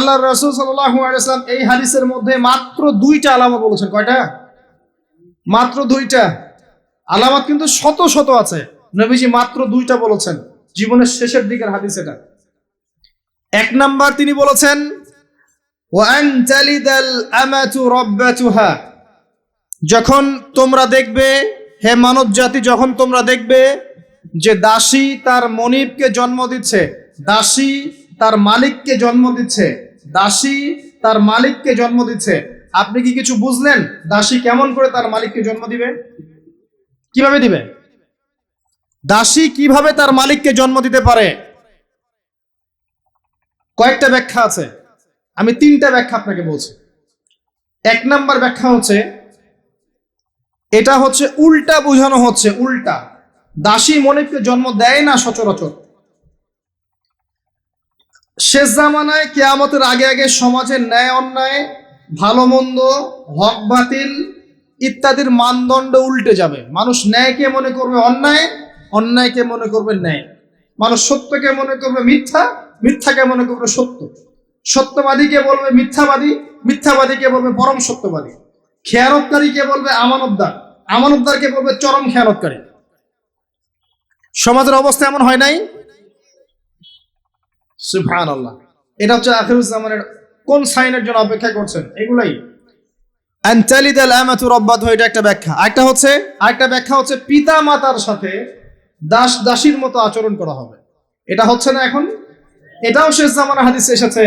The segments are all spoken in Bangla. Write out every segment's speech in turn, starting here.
আল্লাহ রসুল সাল্লাম এই হাদিসের মধ্যে মাত্র দুইটা আলামত বলেছেন। কয়টা? মাত্র দুইটা। আলামত কিন্তু শত শত আছে। নবীজি মাত্র দুইটা বলেছেন। জীবনের শেষের দিকের হাদিস এটা। এক নাম্বার তিনি বলেছেন ওয়ান তালিদাল আমাতু রাব্বাতুহা। যখন তোমরা দেখবে, হে মানব জাতি, যখন তোমরা দেখবে যে দাসী তার মনিবকে জন্ম দিচ্ছে, দাসী তার মালিককে জন্ম দিচ্ছে দাসী তার মালিককে জন্ম দিচ্ছে। আপনি কি কিছু বুঝলেন? দাসী কেমন করে তার মালিককে জন্ম দিবে? কীভাবে দিবে? দাসী কীভাবে তার মালিককে জন্ম দিতে পারে? কয়েকটা ব্যাখ্যা আছে। আমি তিনটা ব্যাখ্যা আপনাকে বলছি। এক নাম্বার ব্যাখ্যা হচ্ছে, এটা হচ্ছে উল্টা বোঝানো হচ্ছে, উল্টা। দাসী মনিবকে জন্ম দেয় না সচরাচর। শেষ জামানায় কেয়ামতের আগে আগে সমাজের ন্যায় অন্যায়, ভালো মন্দ, হক বাতিল ইত্যাদির মানদণ্ড উল্টে যাবে। মানুষ ন্যায়কে মনে করবে অন্যায়, অন্যায়কে মনে করবে ন্যায়। মানুষ সত্যকে মনে করবে মিথ্যা, মিথ্যাকে মনে করবে সত্য। সত্যবাদীকে বলবে মিথ্যাবাদী, মিথ্যাবাদীকে বলবে পরম সত্যবাদী। খেয়ানতকারীকে বলবে আমানতদার, আমানতদারকে বলবে চরম খেয়ানতকারী। সমাজের অবস্থা এমন হয় নাই। সুফান আল্লাহ এটা হচ্ছে আখিরুজ্জামানের কোন সাইনের জন্য অপেক্ষা করছেন? এগুলাই। আনতালিদ আল আমাতু রব্বাত এটা একটা ব্যাখ্যা। একটা হচ্ছে আরেকটা ব্যাখ্যা হচ্ছে পিতা মাতার সাথে দাস দাসীর মতো আচরণ করা হবে। এটা হচ্ছে না এখন? এটাও শেষ জামানা হাদিসে এসেছে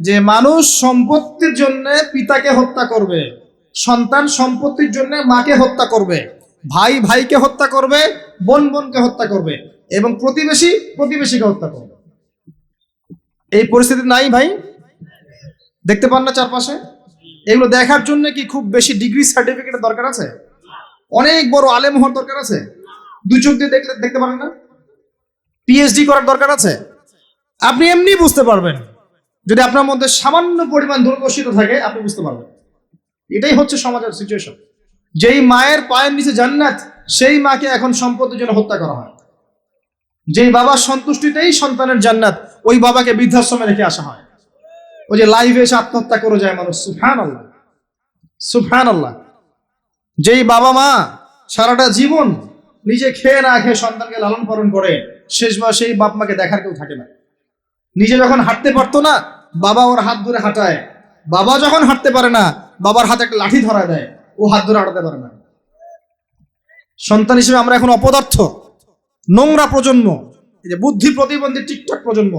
যে মানুষ সম্পত্তির জন্য পিতাকে হত্যা করবে সন্তান সম্পত্তির জন্য মাকে হত্যা করবে ভাই ভাইকে হত্যা করবে বোন বোনকে হত্যা করবে এবং প্রতিবেশী প্রতিবেশীকে হত্যা করবে। এই পরিস্থিতি নাই ভাই। দেখতে পান না চারপাশে। এগুলো দেখার জন্য কি খুব বেশি ডিগ্রি সার্টিফিকেটের দরকার আছে? অনেক বড় আলেম হওয়ার দরকার আছে? দুই চোখ দিয়ে দেখলে দেখতে পারেন না? পিএইচডি করার দরকার আছে? আপনি এমনি বুঝতে পারবেন। যদি আপনার মধ্যে সামান্য পরিমাণ দুর্গসিত থাকে, আপনি বুঝতে পারবেন। এটাই হচ্ছে সমাজের সিচুয়েশন যেই মায়ের পায়ের নিচে জান্নাত, সেই মাকে এখন সম্পত্তির জন্য হত্যা করা হয়। যেই বাবার সন্তুষ্টিতেই সন্তানের জান্নাত, ওই বাবাকে বৃদ্ধাশ্রমে রেখে আসা হয়। ওই যে লাইভে এসে আত্মহত্যা করে যায় মানুষ সুফান আল্লাহ সুফান আল্লাহ যেই বাবা মা সারাটা জীবন নিজে খেয়ে না খেয়ে সন্তানকে লালন পালন করে, শেষ বয়সে এই বাপ মাকে দেখার কেউ থাকে না। নিজে যখন হাঁটতে পারতো না, বাবা ওর হাত ধরে হাঁটায়। বাবা যখন হাঁটতে পারে না, বাবার হাতে একটা লাঠি ধরা দেয়, ও হাত ধরে হাঁটাতে পারে না। সন্তান হিসেবে আমরা এখন অপদার্থ। নোংরা প্রজন্ম, এই যে বুদ্ধি প্রতিবন্ধী টিকটক প্রজন্ম,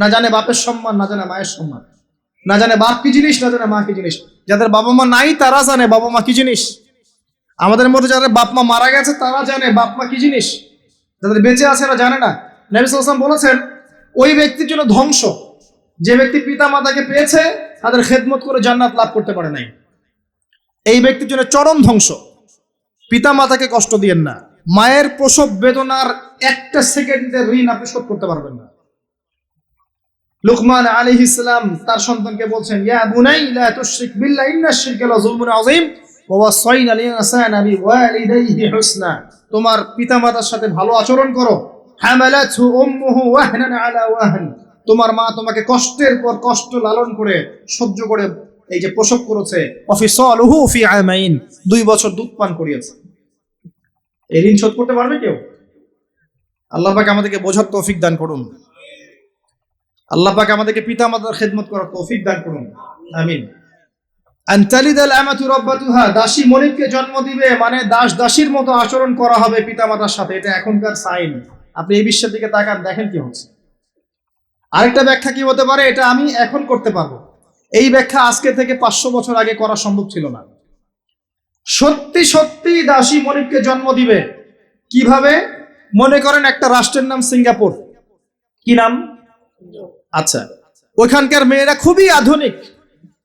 না জানে বাপের সম্মান, না জানে মায়ের সম্মান, না জানে বাপ কি জিনিস, না জানে মা কি জিনিস, যাদের বাবা মা নাই তারা জানে বাবা মা কি জিনিস। আমাদের মধ্যে যাদের বাপ মা মারা গেছে, তারা জানে বাপ মা কি জিনিস। যাদের বেঁচে আছে এরা জানে না। নবী সাল্লাম বলেছেন, ওই ব্যক্তির জন্য ধ্বংস। যে ব্যক্তি পিতা মাতাকে পেয়েছে, তাদের খেদমত করে জান্নাত লাভ করতে পারে নাই। এই ব্যক্তির জন্য চরম ধ্বংস। পিতা মাতাকে কষ্ট দিয়েন না। মায়ের প্রসব বেদনার একটা সেকেন্ডের ঋণ আপনি শোধ করতে পারবেন না। লুকমান আলী ইসলাম তার সন্তানকে বলছেন, ইয়া বুনাই, লা তুশরিক বিল্লাহ, ইন্না শিরকা আযীম, ওয়া বিওয়ালিদাইহি হুসনা। তোমার পিতামাতার সাথে ভালো আচরণ করো। উম্মুহু ওয়াহনান আলা ওয়াহন। তোমার মা তোমাকে কষ্টের পর কষ্ট লালন করে, সহ্য করে এই যে প্রসব করেছে। অফিসলহু ফি আমাইন। দুই বছর দুধ পান করিয়েছে। এই ঋণ শোধ করতে পারবে কেউ? আল্লাহ আমাদেরকে বোঝার তৌফিক দান করুন। আল্লাহ পাক আমাদেরকে পিতা মাতার খেদমত করার তৌফিক দান করুন। আমিন। দাসী মনিবকে জন্ম দিবে মানে দাস দাসীর মতো আচরণ করা হবে পিতা মাতার সাথে, এটা এখনকার সাইন। আপনি এই বিশ্বের দিকে তাকান, দেখেন কি হচ্ছে। আরেকটা ব্যাখ্যা কি হতে পারে? এটা আমি এখন করতে পারব। এই ব্যাখ্যা আজকে থেকে পাঁচশো বছর আগে করা সম্ভব ছিল না। সত্যি সত্যি দাসী মনিবকে জন্ম দিবে। কীভাবে? মনে করেন একটা রাষ্ট্রের নাম সিঙ্গাপুর। কি নাম? আচ্ছা। ওইখানকার মেয়েরা খুবই আধুনিক।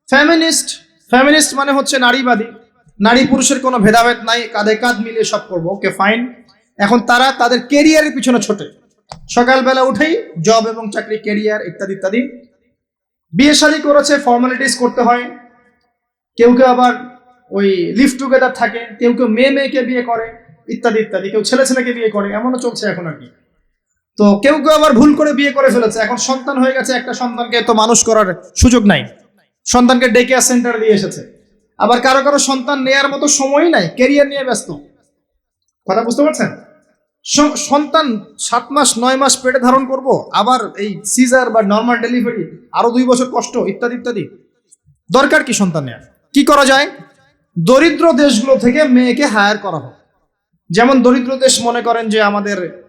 ফ্যামিনিস্ট ফ্যামিনিস্ট মানে হচ্ছে নারীবাদী। নারী পুরুষের কোনো ভেদাভেদ নাই, কাঁধে কাঁধ মিলিয়ে সব করব। Okay, fine. এখন তারা তাদের কেরিয়ারের পিছনে ছোটে। সকালবেলা উঠেই জব এবং চাকরি, কেরিয়ার ইত্যাদি ইত্যাদি। বিয়ে শাদী করেছে, ফর্মালিটিস করতে হয়। কেউ কেউ আবার ওই লিভ টুগেদার থাকে, কেউ কেউ মেয়ে মেয়েকে বিয়ে করে, ইত্যাদি ইত্যাদি। কেউ ছেলে ছেলেকে বিয়ে করে, এমনও চলছে এখন আর কি। তো কেউ কেউ আবার ভুল করে বিয়ে করে ফেলেছে। এখন সন্তান হয়ে গেছে একটা সন্তানকে তো মানুষ করার সুযোগ নাই। সন্তানকে ডেকে সেন্টার দিয়ে এসেছে। আবার কারও কারও সন্তান নেয়ার মতো সময়ই নাই কেরিয়ার নিয়ে ব্যস্ত। কথা বুঝতে পারছেন? সন্তান সাত মাস, নয় মাস পেটে ধারণ করব, আবার এই সিজার বা নর্মাল ডেলিভারি আরও দুই বছর কষ্ট, ইত্যাদি ইত্যাদি। দরকার কি সন্তান নেওয়ার কি করা যায়? দরিদ্র দেশগুলো থেকে মেয়েকে হায়ার করা হোক। যেমন দরিদ্র দেশ মনে করেন যে আমাদের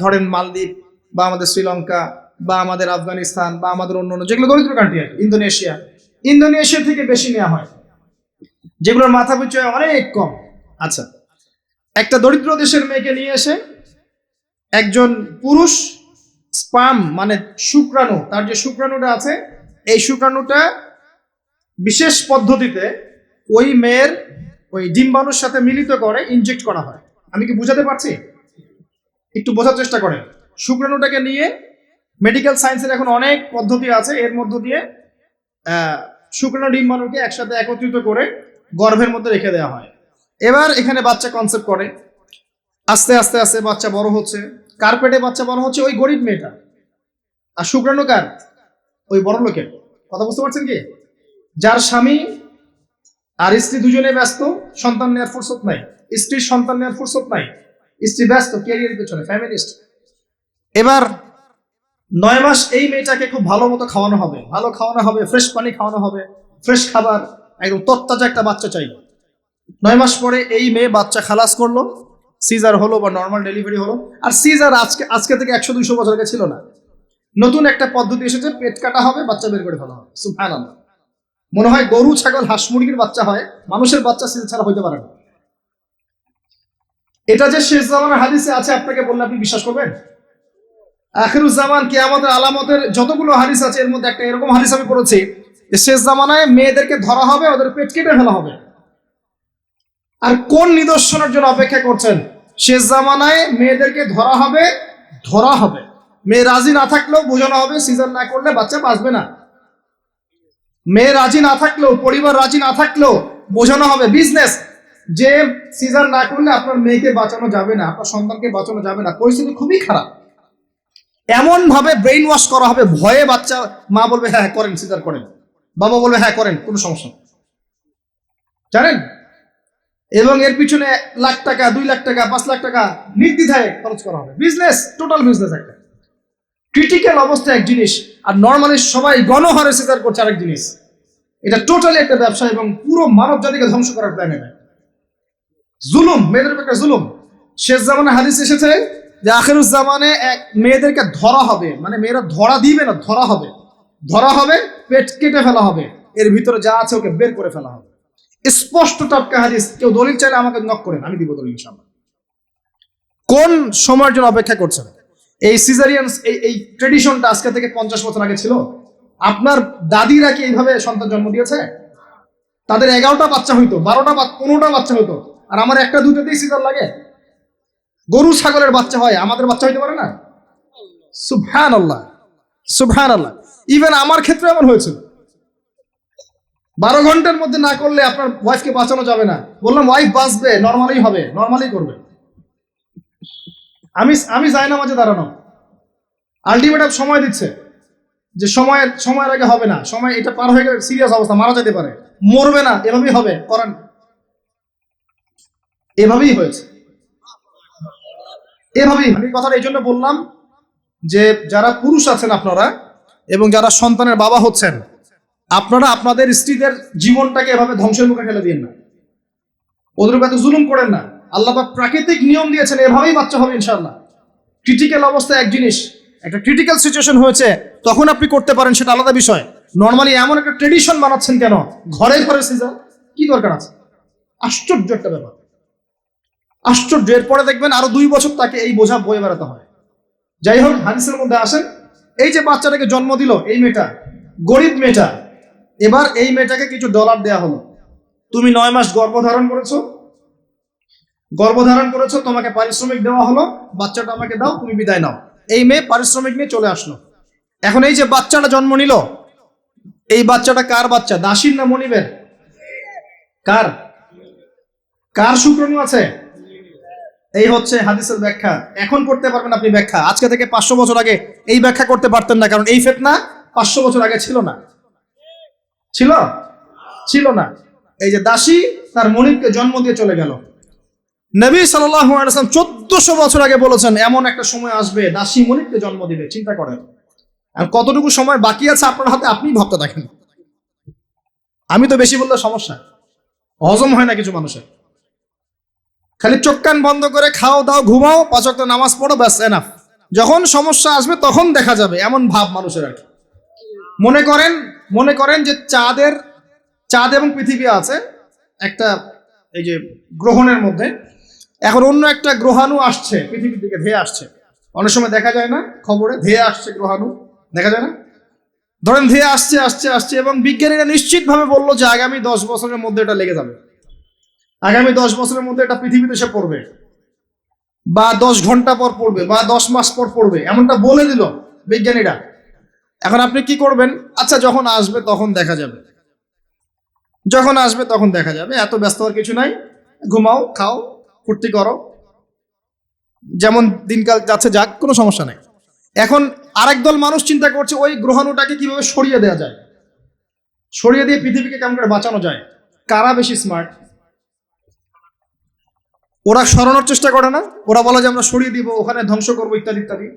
ধরেন মালদ্বীপ বা আমাদের শ্রীলঙ্কা বা আমাদের আফগানিস্তান বা আমাদের অন্য অন্য যেগুলো দরিদ্র কান্ট্রি আর ইন্দোনেশিয়া। ইন্দোনেশিয়া থেকে বেশি নেওয়া হয়। যেগুলোর মাথা পিছু অনেক কম। আচ্ছা একটা দরিদ্র দেশের মেয়েকে নিয়ে এসে একজন পুরুষ স্পাম মানে শুক্রাণু, তার যে শুক্রাণুটা আছে, এই শুক্রাণুটা বিশেষ পদ্ধতিতে ওই মেয়ের ওই ডিম্বাণুর সাথে মিলিত করে ইনজেক্ট করা হয়। আমি কি বুঝাতে পারছি? একটু বোঝার চেষ্টা করেন। শুক্রাণুটাকে নিয়ে মেডিকেল সায়েন্সের এখন অনেক পদ্ধতি আছে। এর মধ্য দিয়ে শুক্রাণু ডিম্বাণুকে একসাথে একত্রিত করে গর্ভের মধ্যে রেখে দেওয়া হয়। এবার এখানে বাচ্চা কনসেপ্ট করে। আস্তে আস্তে আস্তে বাচ্চা বড় হচ্ছে। কার্পেটে বাচ্চা বড় হচ্ছে? ওই গরিব মেয়েটা আর শুক্রাণু কার? ওই বড় লোকের কথা বুঝতে পারছেন কি? যার স্বামী আর স্ত্রী দুজনে ব্যস্ত, সন্তান নেওয়ার ফুরসত নাই। স্ত্রীর সন্তান নেওয়ার ফুরসত নাই। স্ত্রী ব্যস্ত ক্যারিয়ার পেছনে ফ্যামিলিস্ট এবার নয় মাস এই মেয়েটাকে খুব ভালো মতো খাওয়ানো হবে। ভালো খাওয়ানো হবে ফ্রেশ পানি খাওয়ানো হবে ফ্রেশ খাবার, একদম তত্তাজা একটা বাচ্চা চাই। নয় মাস পরে এই মেয়ে বাচ্চা খালাস করল। সিজার হলো বা নর্মাল ডেলিভারি হলো। আর সিজার আজকে আজকে থেকে একশো দুইশো বছর আগে ছিল না। নতুন একটা পদ্ধতি এসেছে, পেট কাটা হবে, বাচ্চা বের করে ফেলা হবে। সুফান মনে হয় গরু, ছাগল, হাঁস, মুরগির বাচ্চা হয়, মানুষের বাচ্চা সিজার ছাড়া হইতে পারে না। এটা যে শেষ জামানের হাদিসে আছে, আপনাকে বললে আপনি বিশ্বাস করবেন? আখিরুজ্জামান কে আমাদের আলামতের যতগুলো হাদিস আছে, এর মধ্যে একটা এরকম হাদিস আমি পড়েছি শেষ জামানায় মেয়েদেরকে ধরা হবে, ওদের পেট কেটে ফেলা হবে। আর কোন নিদর্শনের জন্য অপেক্ষা করছেন? শেষ জামানায় মেয়েদেরকে ধরা হবে ধরা হবে। মেয়ে রাজি না থাকলেও বোঝানো হবে সিজন না করলে বাচ্চা বাঁচবে না। মেয়ে রাজি না থাকলেও পরিবার রাজি না থাকলেও বোঝানো হবে বিজনেস যে সিজার না করলে আপনার মেয়েকে বাঁচানো যাবে না আপনার সন্তানকে বাঁচানো যাবে না। পরিস্থিতি খুবই খারাপ। এমন ভাবে ব্রেইন ওয়াশ করা হবে ভয়ে বাচ্চা মা বলবে হ্যাঁ হ্যাঁ, করেন সিজার করেন। বাবা বলবে হ্যাঁ করেন কোনো সমস্যা। জানেন? এবং এর পিছনে লাখ টাকা দুই লাখ টাকা পাঁচ লাখ টাকা নির্দ্বিধায় খরচ করা হবে। বিজনেস টোটাল বিজনেস একটা। ক্রিটিক্যাল অবস্থা এক জিনিস, আর নর্মালি সবাই গণহারে সিজার করছে আরেক জিনিস। এটা টোটালি একটা ব্যবসা এবং পুরো মানব জাতিকে ধ্বংস করার প্ল্যান এটা। জুলুম, মেয়েদের একটা জুলুম। শেষ জামানে হাদিস এসেছে যে আখেরুজ জামানে এক মেয়েদেরকে ধরা হবে। মানে মেয়েরা ধরা দিবে না, ধরা হবে। ধরা হবে, পেট কেটে ফেলা হবে। এর ভিতরে যা আছে ওকে বের করে ফেলা হবে। স্পষ্ট টাটকা হাদিস, কেউ দলিল চাইলে আমাকে নক করেন আমি দিব দলিল ইনশাআল্লাহ। কোন সময়ের জন্য অপেক্ষা করছেন? এই সিজারিয়ান এই এই ট্রেডিশনটা আজকে থেকে পঞ্চাশ বছর আগে ছিল। আপনার দাদিরা কি এইভাবে সন্তান জন্ম দিয়েছে? তাদের এগারোটা বাচ্চা হইতো, বারোটা পনেরোটা বাচ্চা হইতো। আর আমার একটা দুটোতেই সিজার লাগে। গরু ছাগলের বাচ্চা হয়, আমাদের বাচ্চা হইতে পারে না? সুবহান আল্লাহ সুবহান আল্লাহ ইভেন আমার ক্ষেত্রে এমন হয়েছিল। বারো ঘণ্টার মধ্যে না করলে আপনার ওয়াইফকে বাঁচানো যাবে না। বললাম ওয়াইফ বাঁচবে নর্মালি হবে নর্মালি করবে। আমি আমি যাই না মাঝে দাঁড়ানো। আলটিমেটাম সময় দিচ্ছে। যে সময়ের সময়ের আগে হবে না। সময় এটা পার হয়ে গেলে সিরিয়াস অবস্থা, মারা যেতে পারে। মরবে না, এভাবেই হবে, করেন। এভাবেই হয়েছে। এভাবেই। আমি কথাটা এই জন্য বললাম যে যারা পুরুষ আছেন আপনারা এবং যারা সন্তানের বাবা হচ্ছেন, আপনারা আপনাদের স্ত্রীদের জীবনটাকে এভাবে ধ্বংসের মুখে ফেলে দিন না। ওদের এত জুলুম করেন না। আল্লাহ প্রাকৃতিক নিয়ম দিয়েছেন, এভাবেই বাচ্চা হবে ইনশাল্লাহ ক্রিটিক্যাল অবস্থা এক জিনিস, একটা ক্রিটিক্যাল সিচুয়েশন হয়েছে, তখন আপনি করতে পারেন, সেটা আলাদা বিষয়। নর্মালি এমন একটা ট্রেডিশন বানাচ্ছেন কেন? ঘরে ঘরে সিজার কি দরকার আছে? আশ্চর্য একটা ব্যাপার। আশ্চর্য, এরপরে দেখবেন আরও দুই বছর তাকে এই বোঝা বয়ে বেড়াতে হয়। যাই হোক, হাদিসের মধ্যে আসেন, এই যে বাচ্চাটাকে জন্ম দিল, এই মেয়েটা, গরিব মেয়েটা, এবার এই মেয়েটাকে কিছু ডলার দেয়া হলো। তুমি নয় মাস গর্ভধারণ করেছ গর্ভধারণ করেছ, তোমাকে পারিশ্রমিক দেওয়া হলো, বাচ্চাটা আমাকে দাও, তুমি বিদায় নাও। এই মেয়ে পারিশ্রমিক নিয়ে চলে আসলো। এখন এই যে বাচ্চাটা জন্ম নিল, এই বাচ্চাটা কার বাচ্চা? দাসীর না মনিবের? কার? কার শুক্রাণু আছে? এই হচ্ছে হাদিসের ব্যাখ্যা। এখন করতে পারবেন আপনি ব্যাখ্যা। আজকে থেকে পাঁচশো বছর আগে এই ব্যাখ্যা করতে পারতেন না, কারণ এই ফেতনা পাঁচশো বছর আগে ছিল না। ছিল? ছিল না। এই যে দাসী তার মনিবকে জন্ম দিয়ে চলে গেল। নবী সাল্লাম চোদ্দশো বছর আগে বলেছেন, এমন একটা সময় আসবে, দাসী মনিবকে জন্ম দিবে। চিন্তা করেন। আর কতটুকু সময় বাকি আছে আপনার হাতে আপনি ভাবতে দেখেন আমি তো বেশি বললে সমস্যা। হজম হয় না কিছু মানুষের। খালি চোখ কান বন্ধ করে খাও, দাও, ঘুমাও, পাঁচ নামাজ পড়ো, ব্যাস এনাফ যখন সমস্যা আসবে, তখন দেখা যাবে, এমন ভাব মানুষের আর কি। মনে করেন মনে করেন যে চাঁদের, চাঁদ এবং পৃথিবী আছে একটা, এই যে গ্রহণের মধ্যে। এখন অন্য একটা গ্রহাণু আসছে, পৃথিবীর দিকে ধেয়ে আসছে। অনেক সময় দেখা যায় না, খবরে ধেয়ে আসছে গ্রহাণু। দেখা যায় না? ধরেন ধেয়ে আসছে আসছে আসছে এবং বিজ্ঞানীরা নিশ্চিতভাবে বলল যে আগামী দশ বছরের মধ্যে এটা লেগে যাবে। আগামী দশ বছরের মধ্যে এটা পৃথিবীতে এসে পড়বে। বা দশ ঘণ্টা পর পড়বে, বা দশ মাস পর পড়বে, এমনটা বলে দিল বিজ্ঞানীরা। এখন আপনি কি করবেন? আচ্ছা যখন আসবে তখন দেখা যাবে। যখন আসবে তখন দেখা যাবে, এত ব্যস্ত হওয়ার কিছু নাই। ঘুমাও, খাও ফুর্তি করো। যেমন দিনকাল যাচ্ছে যাক, কোনো সমস্যা নেই। এখন আরেক দল মানুষ চিন্তা করছে, ওই গ্রহাণুটাকে কীভাবে সরিয়ে দেওয়া যায়? সরিয়ে দিয়ে পৃথিবীকে কেমন করে বাঁচানো যায়? কারা বেশি স্মার্ট ওরা সরানোর চেষ্টা করে না? ওরা বলে যে আমরা সরিয়ে দিব, ওখানে ধ্বংস করব, ইত্যাদি ইত্যাদি।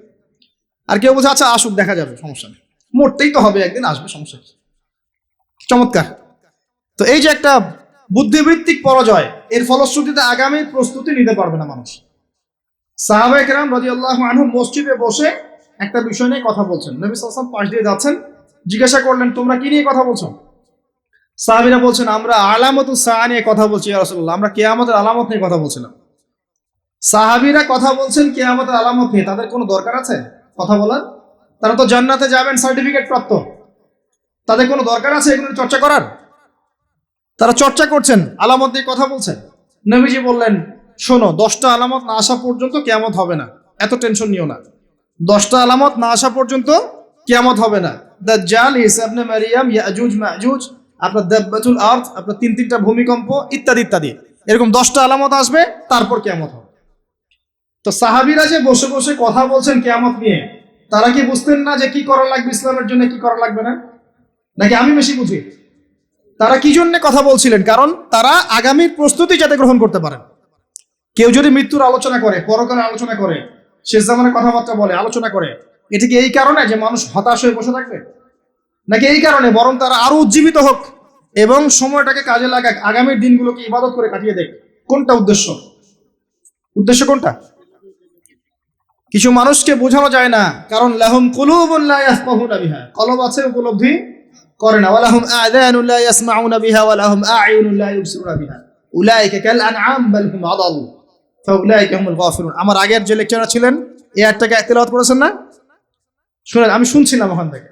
আর কেউ বলছে আচ্ছা আসুক, দেখা যাবে, সমস্যা নেই। মরতেই তো হবে, একদিন আসবে, সমস্যা চমৎকার। তো এই যে একটা বুদ্ধিবৃত্তিক পরাজয়, এর ফলশ্রুতিতে আগামী প্রস্তুতি নিতে পারবে না মানুষ। সাহাবায়ে কেরাম রাদিয়াল্লাহু আনহু মসজিদে বসে একটা বিষয় নিয়ে কথা বলছেন। নবী আলাইহি পাশ দিয়ে যাচ্ছেন, জিজ্ঞাসা করলেন, তোমরা কি নিয়ে কথা বলছো? সাহাবীরা বলছেন, আমরা আলামতু সাআ নিয়ে কথা বলছি রাসূলুল্লাহ, আমরা কেয়ামতের আলামত নিয়ে কথা বলছিলাম। সাহাবিরা কথা বলছেন, কেয়ামতের আলামত নিয়ে, তাদের কোনো দরকার আছে? কথা বলার। তারা তো জান্নাতে যাবেন, সার্টিফিকেট প্রাপ্ত। তাদের কোনো দরকার আছে এগুলো চর্চা করার? তারা চর্চা করছেন, আলামত দিয়ে কথা বলছেন। নবীজি বললেন, শোনো, দশটা আলামত না আসা পর্যন্ত কেয়ামত হবে না। এত টেনশন নিও না। দশটা আলামত না আসা পর্যন্ত কেয়ামত হবে না। দাজ্জাল, ঈসা ইবনে মারিয়াম, ইয়াজুজ, মাজুজ, আপনার দাব্বাতুল আর্থ আপনার তিন তিনটা ভূমিকম্প, ইত্যাদি ইত্যাদি। এরকম দশটা আলামত আসবে, তারপর কেয়ামত হবে। তো সাহাবীরা যে বসে বসে কথা বলছেন কেয়ামত নিয়ে, তারা কি বুঝতেন না যে কি করা লাগবে ইসলামের জন্য, কি করা লাগবে না? নাকি আমি বেশি বুঝি? তারা কি জন্য কথা বলছিলেন? কারণ তারা আগামীর প্রস্তুতি যাতে গ্রহণ করতে পারেন। কেউ যদি মৃত্যুর আলোচনা করে, পরকালের আলোচনা করে, শেষ জামানের কথাবার্তা বলে, আলোচনা করে, এটা কি এই কারণে যে মানুষ হতাশ হয়ে বসে থাকবে? নাকি এই কারণে বরং তারা আরও উজ্জীবিত হোক এবং সময়টাকে কাজে লাগাক, আগামীর দিনগুলোকে ইবাদত করে কাটিয়ে দেখ কোনটা উদ্দেশ্য? উদ্দেশ্য কোনটা? কিছু মানুষকে বোঝানো যায় না, কারণ লাহুম বিহা। কলব আছে উপলব্ধি? করে না। ওয়ালাহুম আযানুন লা ইয়াসমাউনা বিহা ওয়ালাহুম আ'য়ুনুন লা ইউবসিরুনা বিহা। উলাইকা কাল আনআম বাল হুম আদাল। ফাউলাইকা হুমুল গাফিলুন আমার আগের যে লেকচারার ছিলেন, এই আয়াতটাকে তেলাওয়াত করেছেন না? শুনেন, আমি শুনছিলাম ওখান থেকে।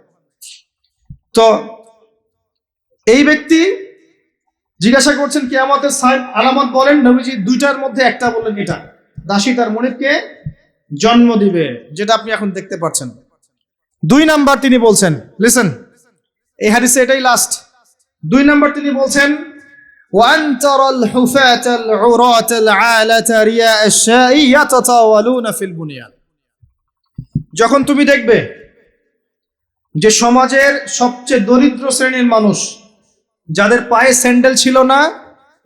তো এই ব্যক্তি জিজ্ঞাসা করছেন, কিয়ামতের সাহেব আলামত বলেন, নবীজি দুইটার মধ্যে একটা বললেন এটা। দাসী তার মনিবকে জন্ম দিবে, যেটা আপনি এখন দেখতে পাচ্ছেন। দুই নাম্বার তিনি বলছেন লিসেন এই হাদিসে এটাই লাস্ট দুই নাম্বার তিনি বলছেন وأن ترى الحفاة العراة العالة رياء الشاء يتطاولون في البنيان যখন তুমি দেখবে যে সমাজের সবচেয়ে দরিদ্র শ্রেণীর মানুষ যাদের পায়ে স্যান্ডেল ছিল না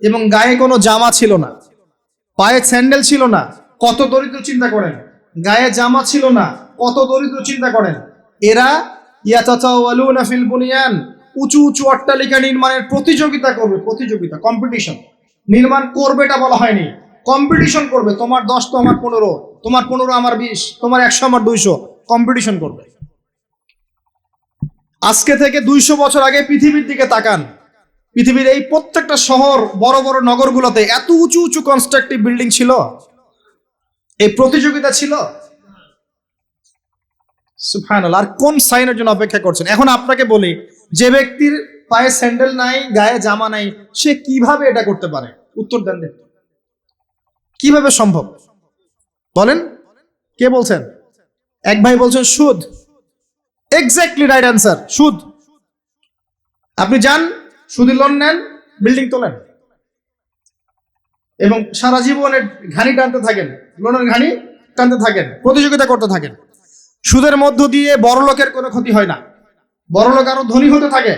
এবং গায়ে কোনো জামা ছিল না পায়ে স্যান্ডেল ছিল না কত দরিদ্র চিন্তা করেন গায়ে জামা ছিল না কত দরিদ্র চিন্তা করেন এরা ইয়াতাতাওয়ালুনা ফিল বুনিয়ান। উঁচু উঁচু অট্টালিকা নির্মাণের প্রতিযোগিতা করবে, প্রতিযোগিতা কম্পিটিশন নির্মাণ করবে এটা বলা হয়নি। কম্পিটিশন করবে, তোমার দশ তো আমার পনেরো, তোমার পনেরো, আমার বিশ, তোমার একশো, আমার দুইশো। কম্পিটিশন করবে। আজকে থেকে দুইশো বছর আগে পৃথিবীর দিকে তাকান। পৃথিবীর এই প্রত্যেকটা শহর, বড় বড় নগরগুলোতে এত উঁচু উঁচু কনস্ট্রাকটিভ বিল্ডিং ছিল। এই প্রতিযোগিতা ছিল। সুফানাল আর কোন সাইনের জন্য অপেক্ষা করছেন? এখন আপনাকে বলি, যে ব্যক্তির পায়ে স্যান্ডেল নাই, গায়ে জামা নাই, সে কীভাবে এটা করতে পারে? উত্তর দেন। কীভাবে সম্ভব? বলেন। কে বলছেন? এক ভাই বলছেন, সুদ। এক্স্যাক্টলি রাইট অ্যান্সার সুদ। আপনি যান সুদি লোন নেন বিল্ডিং তোলেন। এবং সারা জীবনের ঘানি টানতে থাকেন লোনের ঘানি টানতে থাকেন, প্রতিযোগিতা করতে থাকেন। সুদের মধ্য দিয়ে বড় লোকের কোনো ক্ষতি হয় না। বড় লোক আরও ধনী হতে থাকে।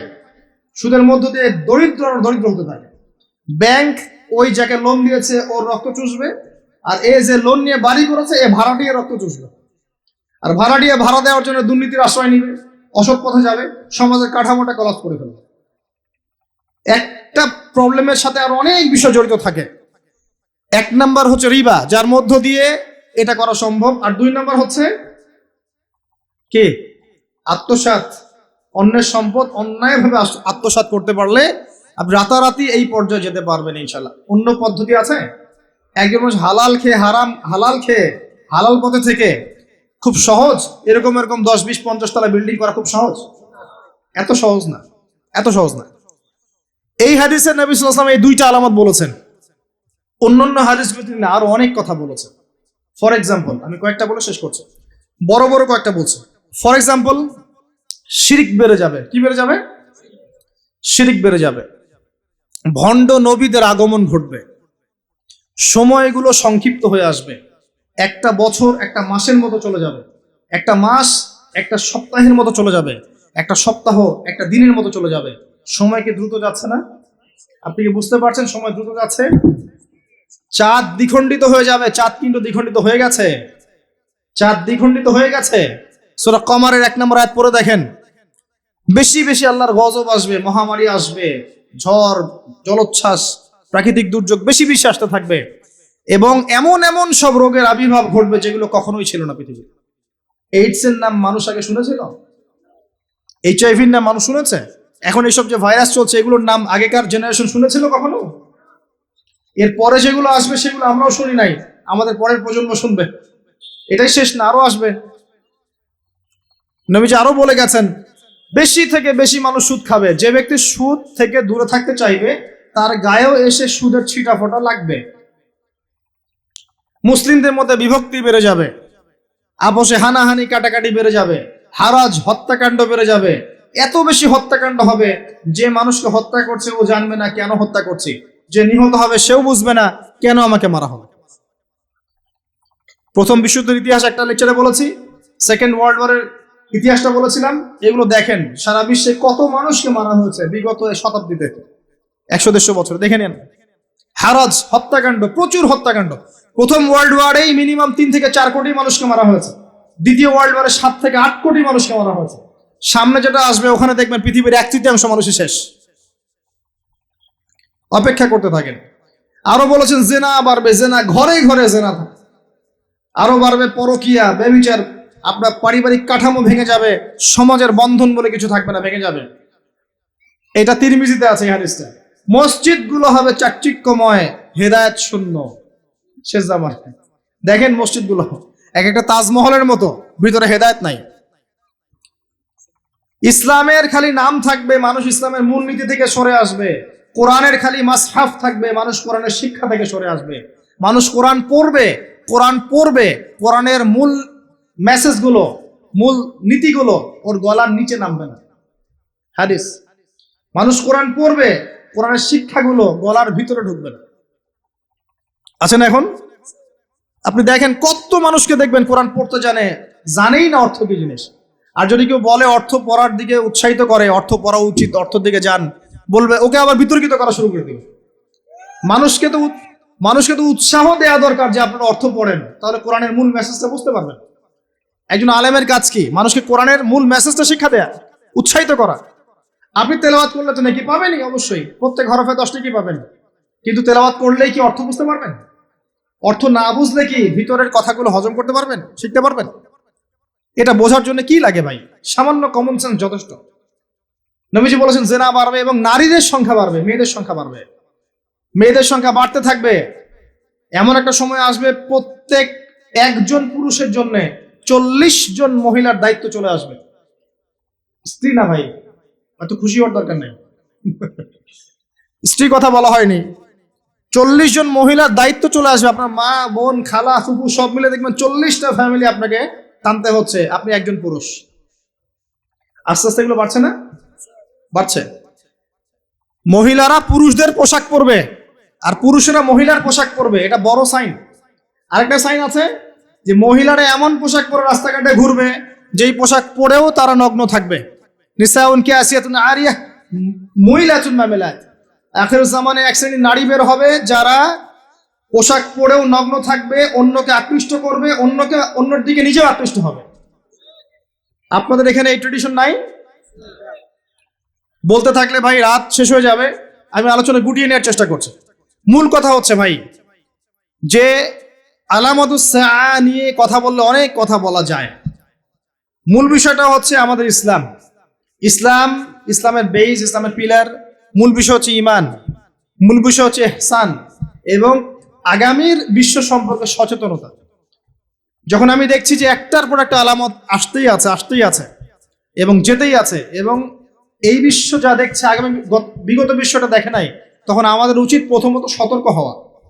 সুদের মধ্য দিয়ে দরিদ্র আরও দরিদ্র হতে থাকে। ব্যাংক ওই যাকে লোন দিয়েছে, ওর রক্ত চুষবে। আর এ যে লোন নিয়ে বাড়ি করেছে, এ ভাড়া দিয়ে রক্ত চুষবে। আর ভাড়া দিয়ে ভাড়া দেওয়ার জন্য দুর্নীতির আশ্রয় নিবে, অসৎ পথে যাবে, সমাজের কাঠামোটা কলাপ করে ফেলবে। একটা প্রবলেমের সাথে আর অনেক বিষয় জড়িত থাকে। এক নাম্বার হচ্ছে রিবা, যার মধ্য দিয়ে এটা করা সম্ভব। আর দুই নাম্বার হচ্ছে কে? আত্মসাৎ। অন্যের সম্পদ অন্যায়ভাবে আস- আত্মসাৎ করতে পারলে আপনি রাতারাতি এই পর্যায়ে যেতে পারবেন ইনশাল্লাহ অন্য পদ্ধতি আছে? একজন মানুষ হালাল খেয়ে হারাম, হালাল খেয়ে হালাল পথে থেকে। খুব সহজ? এরকম এরকম দশ, বিশ, পঞ্চাশ তলা বিল্ডিং করা খুব সহজ? এত সহজ না। এত সহজ না। এই হাদিসে নবী এই দুইটা আলামত বলেছেন। অন্যান্য হাদিসগুলোতে তিনি আরও অনেক কথা বলেছেন ফর এক্সাম্পল আমি কয়েকটা বলে শেষ করছি। বড় বড় কয়েকটা বলছি। ফর এক্সাম্পল শিরিক বেড়ে যাবে। কি বেড়ে যাবে? শিরিক বেড়ে যাবে। ভণ্ড নবীদের আগমন ঘটবে। সময়গুলো সংক্ষিপ্ত হয়ে আসবে। একটা বছর, একটা মাসের মতো চলে যাবে। একটা মাস, একটা সপ্তাহের মতো চলে যাবে। একটা সপ্তাহ, একটা দিনের মতো চলে যাবে। সময়কে দ্রুত যাচ্ছে না? আপনি কি বুঝতে পারছেন সময় দ্রুত যাচ্ছে? চাঁদ দ্বিখণ্ডিত হয়ে যাবে। চাঁদ কিন্তু দ্বিখণ্ডিত হয়ে গেছে। চাঁদ দ্বিখণ্ডিত হয়ে গেছে। সুরা কমারের এক নম্বর আয়াত পড়ে দেখেন। বেশি বেশি আল্লাহর গজব আসবে, মহামারী আসবে, ঝড়, জলোচ্ছ্বাস, প্রাকৃতিক দুর্যোগ বেশি বেশি আসতে থাকবে। এবং এমন এমন সব রোগের আবির্ভাব ঘটবে যেগুলো কখনোই ছিল না পৃথিবীতে। এইডস এর নাম মানুষ আগে শুনেছিল? এইচআইভির নাম মানুষ শুনেছে? এখন এইসব যে ভাইরাস চলছে, এগুলোর নাম আগেকার জেনারেশন শুনেছিল কখনো? এর পরে যেগুলো আসবে, সেগুলো আমরাও শুনি নাই। আমাদের পরের প্রজন্ম শুনবে। এটাই শেষ না আরও আসবে। নবীজি আরও বলে গেছেন, বেশি থেকে বেশি মানুষ সুদ খাবে। যে ব্যক্তি সুদ থেকে দূরে থাকতে চাইবে, তার গায়েও এসে সুদের ছিটা ফোটা লাগবে। মুসলিমদের মধ্যে বিভক্তি বেড়ে যাবে। আপসে হানাহানি, কাটাকাটি বেড়ে যাবে। হারাজ, হত্যাকাণ্ড বেড়ে যাবে। এত বেশি হত্যাকাণ্ড হবে, যে মানুষকে হত্যা করছে, ও জানবে না কেন হত্যা করছে। যে নিহত হবে, সেও বুঝবে না কেন আমাকে মারা হবে। প্রথম বিশ্বযুদ্ধের ইতিহাস একটা লেকচারে বলেছি, সেকেন্ড ওয়ার্ল্ড ওয়ারের ইতিহাসটা বলেছিলাম, এগুলো দেখেন, সারা বিশ্বে কত মানুষকে মারা হয়েছে বিগত শতাব্দীতে। একশো দেড়শো বছর, দেখে নেন। হারাজ হত্যাকাণ্ড, প্রচুর হত্যাকাণ্ড। প্রথম ওয়ার্ল্ড ওয়ারেই মিনিমাম তিন থেকে চার কোটি মানুষকে মারা হয়েছে। দ্বিতীয় ওয়ার্ল্ড ওয়ারে সাত থেকে আট কোটি মানুষকে মারা হয়েছে। সামনে যেটা আসবে, ওখানে দেখবেন পৃথিবীর এক তৃতীয়াংশ মানুষই শেষ। অপেক্ষা করতে থাকেন। আরও বলেছেন, জেনা বাড়বে, জেনা ঘরে ঘরে জেনা থাকে আরও বাড়বে পরকিয়া বেবিচার আপনার পারিবারিক কাঠামো ভেঙে যাবে, সমাজের বন্ধন বলে কিছু থাকবে না, ভেঙে যাবে। এটা তিরমিজিতে আছে এই হাদিসটা। মসজিদগুলো হবে চাকচিক্যময়, হেদায়ত শূন্য। শেষ জামার দেখেন মসজিদগুলো এক একটা তাজমহলের মতো, ভিতরে হেদায়ত নাই। ইসলামের খালি নাম থাকবে, মানুষ ইসলামের মূলনীতি থেকে সরে আসবে। কোরআনের খালি মাসহাফ থাকবে, মানুষ কোরআনের শিক্ষা থেকে সরে আসবে। মানুষ কোরআন পড়বে কোরআন পড়বে, কোরআনের মূল মেসেজগুলো, মূল নীতিগুলো ওর গলার নিচে নামবে না। হাদিস। মানুষ কোরআন পড়বে, কোরআনের শিক্ষাগুলো গলার ভিতরে ঢুকবে না। আছেন এখন? আপনি দেখেন কত মানুষকে দেখবেন কোরআন পড়তে জানে, জানেই না অর্থ কি জিনিস। আর যদি কেউ বলে অর্থ পড়ার দিকে উৎসাহিত করে, অর্থ পড়া উচিত অর্থের দিকে যান, বলবে, ওকে আবার বিতর্কিত করা শুরু করে দিবে মানুষকে তো মানুষকে তো উৎসাহ দেওয়া দরকার যে আপনারা অর্থ পড়েন। তাহলে কোরআনের মূল মেসেজটা বুঝতে পারবেন। একজন আলেমের কাজ কি? মানুষকে কোরআনের মূল মেসেজটা শিক্ষা দেয়া, উৎসাহিত করা। আপনি তেলাওয়াত করলে তো নাকি পাবেনই, অবশ্যই। প্রত্যেক হরফে দশটি কি পাবেন? কিন্তু তেলাওয়াত করলেই কি অর্থ বুঝতে পারবেন? অর্থ না বুঝলে কি ভিতরের কথাগুলো হজম করতে পারবেন, শিখতে পারবেন? এটা বোঝার জন্য কি লাগে ভাই? সামান্য কমন সেন্স যথেষ্ট। নবীজি বলেছেন, জেনা বাড়বে এবং নারীদের সংখ্যা বাড়বে, মেয়েদের সংখ্যা বাড়বে। মেয়েদের সংখ্যা বাড়তে থাকবে। এমন একটা সময় আসবে প্রত্যেক একজন পুরুষের জন্য চল্লিশ জন মহিলার দায়িত্ব চলে আসবে। স্ত্রী না ভাই? এত খুশি হওয়ার দরকার নেই। স্ত্রী কথা বলা হয়নি। চল্লিশ জন মহিলার দায়িত্ব চলে আসবে। আপনার মা, বোন, খালা ফুপু সব মিলে দেখবেন চল্লিশটা ফ্যামিলি আপনাকে টানতে হচ্ছে। আপনি একজন পুরুষ। আস্তে আস্তে এগুলো বাড়ছে না? বাড়ছে। মহিলারা পুরুষদের পোশাক পরবে আর পুরুষেরা মহিলার পোশাক পরবে। এটা বড় সাইন আরেকটা সাইন আছে যে মহিলারা এমন পোশাক পরে রাস্তাঘাটে ঘুরবে, যেই পোশাক পরেও তারা নগ্ন থাকবে। নিসাউন কে আসিয়াতুন আরিয়া? মহিলাতুন মামেলাত। আখের জামানে এক শ্রেণির নারী বের হবে, যারা পোশাক পরেও নগ্ন থাকবে, অন্যকে আকৃষ্ট করবে, অন্যকে, অন্যের দিকে নিজেও আকৃষ্ট হবে। আপনাদের এখানে এই ট্রেডিশন নাই? বলতে থাকলে ভাই রাত শেষ হয়ে যাবে। আমি আলোচনা গুটিয়ে নেওয়ার চেষ্টা করছি। মূল কথা হচ্ছে ভাই, যে আলামতুসা নিয়ে কথা বললে অনেক কথা বলা যায়। মূল বিষয়টা হচ্ছে আমাদের ইসলাম। ইসলাম, ইসলামের বেইজ ইসলামের পিলার মূল বিষয় হচ্ছে ইমান মূল বিষয় হচ্ছে এহসান এবং আগামীর বিশ্ব সম্পর্কে সচেতনতা। যখন আমি দেখছি যে একটার পর একটা আলামত আসতেই আছে আসতেই আছে এবং যেতেই আছে এবং এই বিশ্ব যা দেখছে, আগামী গত- বিগত বিশ্বটা দেখে নাই, তখন আমাদের উচিত প্রথমত সতর্ক হওয়া।